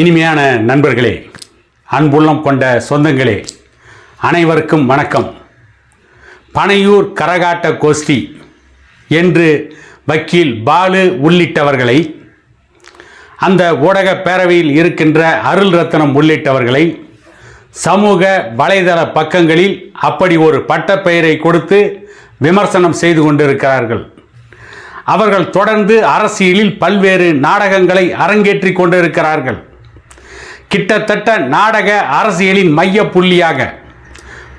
இனிமையான நண்பர்களே அன்புள்ளம் கொண்ட சொந்தங்களே அனைவருக்கும் வணக்கம். பனையூர் கரகாட்ட கோஷ்டி என்று வக்கீல் பாலு உள்ளிட்டவர்களை அந்த ஊடக பேரவையில் இருக்கின்ற அருள் ரத்னம் உள்ளிட்டவர்களை சமூக வலைதள பக்கங்களில் அப்படி ஒரு பட்டப்பெயரை கொடுத்து விமர்சனம் செய்து கொண்டிருக்கிறார்கள். அவர்கள் தொடர்ந்து அரசியலில் பல்வேறு நாடகங்களை அரங்கேற்றி கொண்டிருக்கிறார்கள். கிட்டத்தட்ட நாடக அரசியலின் மைய புள்ளியாக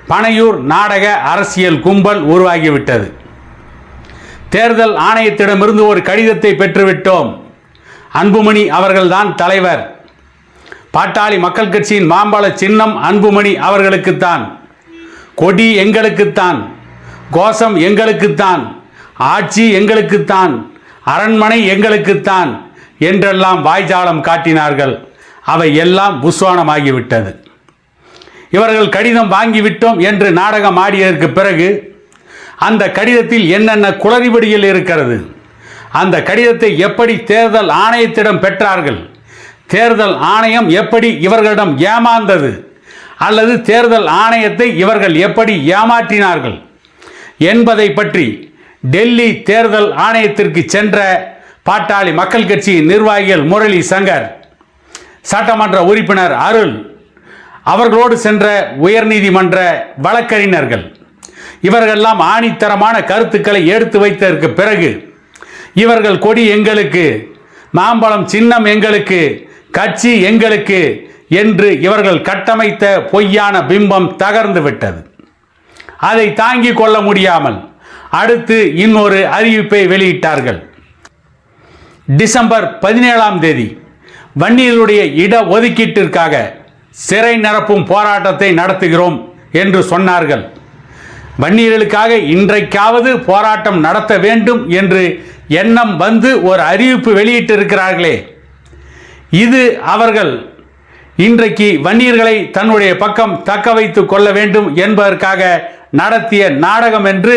பனையூர் நாடக அரசியல் கும்பல் உருவாகிவிட்டது. தேர்தல் ஆணையத்திடமிருந்து ஒரு கடிதத்தை பெற்றுவிட்டோம். அன்புமணி அவர்கள்தான் தலைவர். பாட்டாளி மக்கள் கட்சியின் மாம்பழ சின்னம் அன்புமணி அவர்களுக்குத்தான். கொடி எங்களுக்குத்தான். கோஷம் எங்களுக்குத்தான். ஆட்சி எங்களுக்குத்தான். அரண்மனை எங்களுக்குத்தான். என்றெல்லாம் வாய்ஜாலம் காட்டினார்கள். அவை எல்லாம் புஸ்வானமாகிவிட்டது இவர்கள் கடிதம் வாங்கிவிட்டோம் என்று நாடகம் ஆடியதற்கு பிறகு அந்த கடிதத்தில் என்னென்ன குளறுபடிகள் இருக்கிறது அந்த கடிதத்தை எப்படி தேர்தல் ஆணையத்திடம் பெற்றார்கள் தேர்தல் ஆணையம் எப்படி இவர்களிடம் ஏமாந்தது அல்லது தேர்தல் ஆணையத்தை இவர்கள் எப்படி ஏமாற்றினார்கள் என்பதை பற்றி டெல்லி தேர்தல் ஆணையத்திற்கு சென்ற பாட்டாளி மக்கள் கட்சியின் நிர்வாகிகள் முரளி சங்கர் சட்டமன்ற உறுப்பினர் அருள். அவர்களோடு சென்ற உயர்நீதிமன்ற வழக்கறிஞர்கள். இவர்களெல்லாம் ஆணித்தரமான கருத்துக்களை எடுத்து வைத்ததற்கு பிறகு இவர்கள் கொடி எங்களுக்கு மாம்பழம் சின்னம் எங்களுக்கு கட்சி எங்களுக்கு என்று இவர்கள் கட்டமைத்த பொய்யான பிம்பம் தகர்ந்து விட்டது. அதை தாங்கிக் கொள்ள முடியாமல் அடுத்து இன்னொரு அறிவிப்பை வெளியிட்டார்கள். டிசம்பர் பதினேழாம் தேதி வன்னியருடைய இட ஒதுக்கீட்டிற்காக சிறை நிரப்பும் போராட்டத்தை நடத்துகிறோம் என்று சொன்னார்கள். வன்னியர்களுக்காக இன்றைக்காவது போராட்டம் நடத்த வேண்டும் என்று எண்ணம் வந்து ஒரு அறிவிப்பு வெளியிட்டிருக்கிறார்களே. இது அவர்கள் இன்றைக்கு வன்னியர்களை தன்னுடைய பக்கம் தக்க வைத்து கொள்ள வேண்டும் என்பதற்காக நடத்திய நாடகம் என்று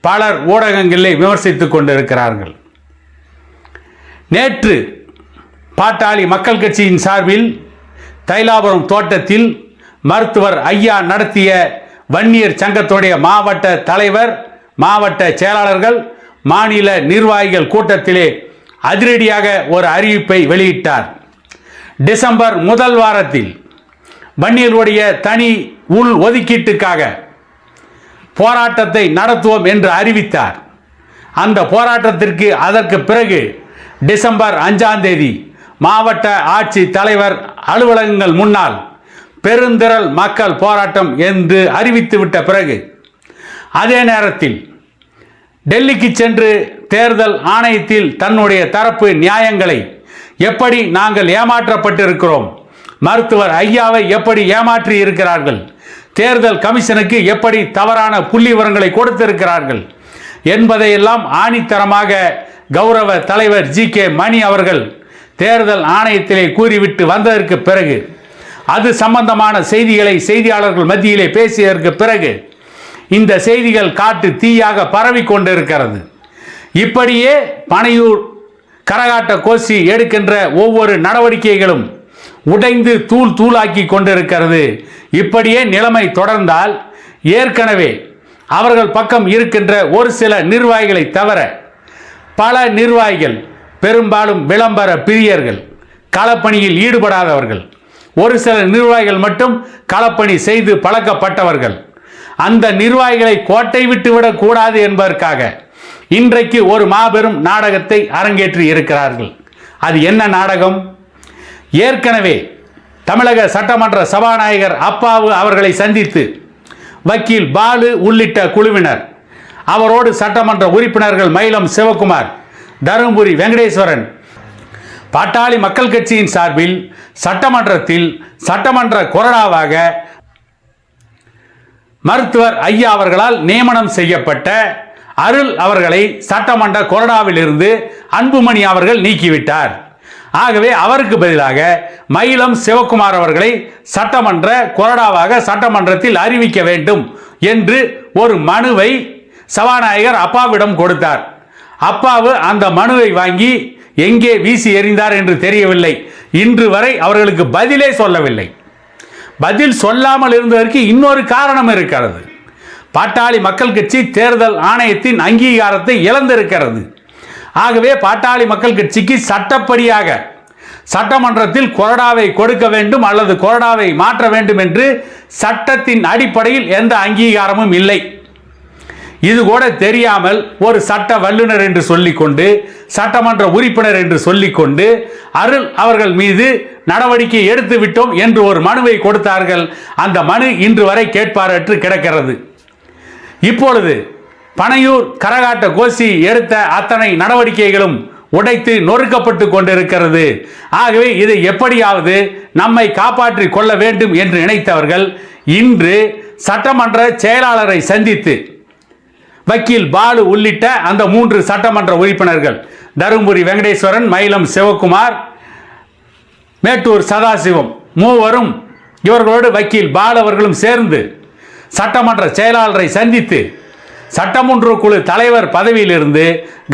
பலர் ஊடகங்களில் விமர்சித்துக் கொண்டிருக்கிறார்கள். நேற்று பாட்டாளி மக்கள் கட்சியின் சார்பில் தைலாபுரம் தோட்டத்தில் மருத்துவர் ஐயா நடத்திய வன்னியர் சங்கத்துடைய மாவட்ட தலைவர் மாவட்ட செயலாளர்கள் மாநில நிர்வாகிகள் கூட்டத்திலே அதிரடியாக ஒரு அறிவிப்பை வெளியிட்டார். டிசம்பர் முதல் வாரத்தில் வன்னியருடைய தனி உள் ஒதுக்கீட்டுக்காக போராட்டத்தை நடத்துவோம் என்று அறிவித்தார். அந்த போராட்டத்திற்கு அதற்கு பிறகு டிசம்பர் அஞ்சாம் தேதி மாவட்ட ஆட்சி தலைவர் அலுவலகங்கள் முன்னால் பெருந்திரள் மக்கள் போராட்டம் என்று அறிவித்துவிட்ட பிறகு அதே நேரத்தில் டெல்லிக்கு சென்று தேர்தல் ஆணையத்தில் தன்னுடைய தரப்பு நியாயங்களை எப்படி நாங்கள் ஏமாற்றப்பட்டிருக்கிறோம் மருத்துவர் ஐயாவை எப்படி ஏமாற்றி இருக்கிறார்கள் தேர்தல் கமிஷனுக்கு எப்படி தவறான புள்ளி விவரங்களை கொடுத்திருக்கிறார்கள் என்பதையெல்லாம் ஆணித்தரமாக கௌரவ தலைவர் ஜி கே மணி அவர்கள் தேர்தல் ஆணையத்திலே கூறிவிட்டு வந்ததற்கு பிறகு அது சம்பந்தமான செய்திகளை செய்தியாளர்கள் மத்தியிலே பேசியதற்கு பிறகு இந்த செய்திகள் காட்டு தீயாக பரவி கொண்டிருக்கிறது இப்படியே பனையூர் கரகாட்ட கோஷி எடுக்கின்ற ஒவ்வொரு நடவடிக்கைகளும் உடைந்து தூள் தூளாக்கி கொண்டிருக்கிறது. இப்படியே நிலைமை தொடர்ந்தால் ஏற்கனவே அவர்கள் பக்கம் இருக்கின்ற ஒரு சில நிர்வாகிகளை தவிர பல நிர்வாகிகள் பெரும்பாலும் விளம்பர பிரியர்கள் களப்பணியில் ஈடுபடாதவர்கள் ஒரு சில நிர்வாகிகள் மட்டும் களப்பணி செய்து பழக்கப்பட்டவர்கள். அந்த நிர்வாகிகளை கோட்டை விட்டு விடக்கூடாது என்பதற்காக இன்றைக்கு ஒரு மாபெரும் நாடகத்தை அரங்கேற்றி இருக்கிறார்கள். அது என்ன நாடகம்? ஏற்கனவே தமிழக சட்டமன்ற சபாநாயகர் அப்பாவு அவர்களை சந்தித்து வக்கீல் பாலு உள்ளிட்ட குழுவினர். அவரோடு சட்டமன்ற உறுப்பினர்கள் மயிலம் சிவகுமார் தருமபுரி வெங்கடேஸ்வரன். பாட்டாளி மக்கள் கட்சியின் சார்பில் சட்டமன்றத்தில் சட்டமன்ற கொறடாவாக மருத்துவர் ஐயா அவர்களால் நியமனம் செய்யப்பட்ட அருள் அவர்களை சட்டமன்ற கொறடாவிலிருந்து அன்புமணி அவர்கள் நீக்கிவிட்டார். ஆகவே அவருக்கு பதிலாக மயிலம் சிவக்குமார் அவர்களை சட்டமன்ற கொறடாவாக சட்டமன்றத்தில் அறிவிக்க வேண்டும் என்று ஒரு மனுவை சபாநாயகர் அப்பாவிடம் கொடுத்தார். அப்பாவு அந்த மனுவை வாங்கி எங்கே வீசி எறிந்தார் என்று தெரியவில்லை. இன்று வரை அவர்களுக்கு பதிலே சொல்லவில்லை. பதில் சொல்லாமல் இருந்ததற்கு இன்னொரு காரணம் இருக்கிறது. பாட்டாளி மக்கள் கட்சி தேர்தல் ஆணையத்தின் அங்கீகாரத்தை இழந்திருக்கிறது. ஆகவே பாட்டாளி மக்கள் கட்சிக்கு சட்டப்படியாக சட்டமன்றத்தில் கொறடாவை கொடுக்க வேண்டும் அல்லது கொறடாவை மாற்ற வேண்டும் என்று சட்டத்தின் அடிப்படையில் எந்த அங்கீகாரமும் இல்லை. இது கூட தெரியாமல் ஒரு சட்ட வல்லுநர் என்று சொல்லிக்கொண்டு சட்டமன்ற உறுப்பினர் என்று சொல்லிக்கொண்டு அருள் அவர்கள் மீது நடவடிக்கை எடுத்து விட்டோம் என்று ஒரு மனுவை கொடுத்தார்கள். அந்த மனு இன்று வரை கேட்பாரற்று கிடக்கிறது. இப்பொழுது பனையூர் கரகாட்ட கோஷி எடுத்த அத்தனை நடவடிக்கைகளும் உடைத்து நொறுக்கப்பட்டு கொண்டிருக்கிறது. ஆகவே இதை எப்படியாவது நம்மை காப்பாற்றி கொள்ள வேண்டும் என்று நினைத்தவர்கள் இன்று சட்டமன்ற செயலாளரை சந்தித்து வக்கீல் பாலு உள்ளிட்ட அந்த மூன்று சட்டமன்ற உறுப்பினர்கள் தருமபுரி வெங்கடேஸ்வரன் மயிலம் சிவகுமார் மேட்டூர் சதாசிவம் மூவரும் இவர்களோடு வக்கீல் பால் அவர்களும் சேர்ந்து சட்டமன்ற செயலாளரை சந்தித்து சட்டமன்ற குழு தலைவர் பதவியிலிருந்து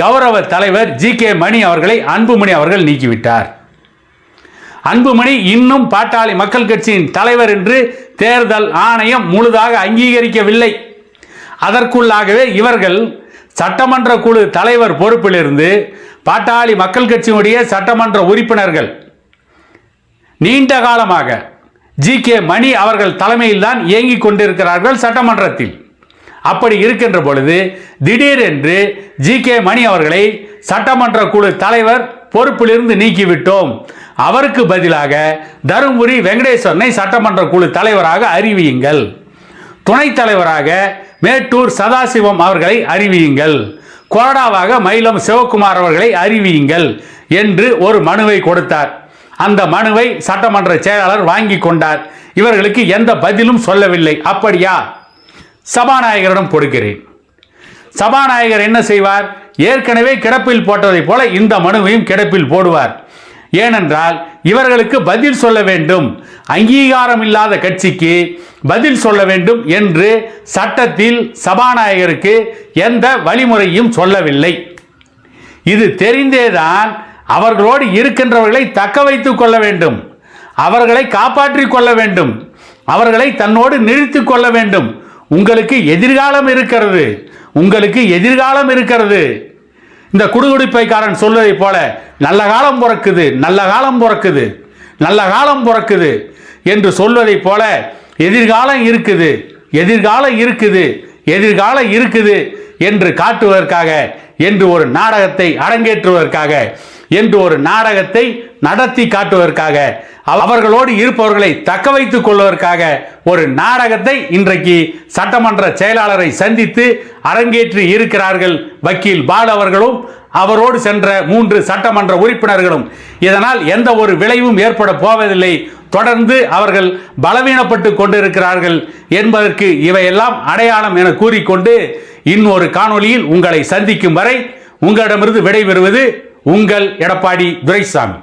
கௌரவ தலைவர் ஜி கே மணி அவர்களை அன்புமணி அவர்கள் நீக்கிவிட்டார். அன்புமணி இன்னும் பாட்டாளி மக்கள் கட்சியின் தலைவர் என்று தேர்தல் ஆணையம் முழுதாக அங்கீகரிக்கவில்லை. அதற்குள்ளாகவே இவர்கள் சட்டமன்ற குழு தலைவர் பொறுப்பிலிருந்து பாட்டாளி மக்கள் கட்சியினுடைய சட்டமன்ற உறுப்பினர்கள். நீண்ட காலமாக ஜி கே மணி அவர்கள் தலைமையில்தான் இயங்கிக் கொண்டிருக்கிறார்கள் சட்டமன்றத்தில். அப்படி இருக்கின்ற பொழுது திடீரென்று ஜி கே மணி அவர்களை சட்டமன்ற குழு தலைவர் பொறுப்பிலிருந்து நீக்கிவிட்டோம். அவருக்கு பதிலாக தருமபுரி வெங்கடேஸ்வரனை சட்டமன்ற குழு தலைவராக அறிவியுங்கள். துணைத் தலைவராக மேட்டூர் சதாசிவம் அவர்களை அறிவியுங்கள். கொறடாவாக மயிலம் சிவகுமார் அவர்களை அறிவியுங்கள் என்று ஒரு மனுவை கொடுத்தார். அந்த மனுவை சட்டமன்ற செயலாளர் வாங்கி கொண்டார். இவர்களுக்கு எந்த பதிலும் சொல்லவில்லை. அப்படியா? சபாநாயகரிடம் கொடுக்கிறேன். சபாநாயகர் என்ன செய்வார்? ஏற்கனவே கிடப்பில் போட்டதைப் போல இந்த மனுவையும் கிடப்பில் போடுவார். ஏனென்றால் இவர்களுக்கு பதில் சொல்ல வேண்டும். அங்கீகாரம் இல்லாத கட்சிக்கு பதில் சொல்ல வேண்டும் என்று சட்டத்தில் சபாநாயகருக்கு எந்த வழிமுறையும் சொல்லவில்லை. இது தெரிந்தேதான் அவர்களோடு இருக்கின்றவர்களை தக்க வைத்துக் கொள்ள வேண்டும். அவர்களை காப்பாற்றிக் கொள்ள வேண்டும். அவர்களை தன்னோடு நிறுத்தி கொள்ள வேண்டும். உங்களுக்கு எதிர்காலம் இருக்கிறது. உங்களுக்கு எதிர்காலம் இருக்கிறது. இந்த குடுகுடிப்பைக்காரன் சொல்வதைப் போல நல்ல காலம் பிறக்குது நல்ல காலம் பிறக்குது நல்ல காலம் பிறக்குது என்று சொல்வதைப் போல எதிர்காலம் இருக்குது எதிர்காலம் இருக்குது எதிர்காலம் இருக்குது என்று காட்டுவதற்காக என்று ஒரு நாடகத்தை அரங்கேற்றுவதற்காக என்று ஒரு நாடகத்தை நடத்தி காட்டுவதற்காக அவர்களோடு இருப்பவர்களை தக்க வைத்துக் கொள்வதற்காக ஒரு நாடகத்தை இன்றைக்கு சட்டமன்ற செயலாளரை சந்தித்து அரங்கேற்றி இருக்கிறார்கள் வக்கீல் பால் அவர்களும் அவரோடு சென்ற மூன்று சட்டமன்ற உறுப்பினர்களும். இதனால் எந்த ஒரு விளைவும் ஏற்பட போவதில்லை. தொடர்ந்து அவர்கள் பலவீனப்பட்டு கொண்டிருக்கிறார்கள் என்பதற்கு இவையெல்லாம் அடையாளம் என கூறிக்கொண்டு இன்னொரு காணொலியில் உங்களை சந்திக்கும் வரை உங்களிடமிருந்து விடைபெறுவது உங்கள் எடப்பாடி துரைசாமி.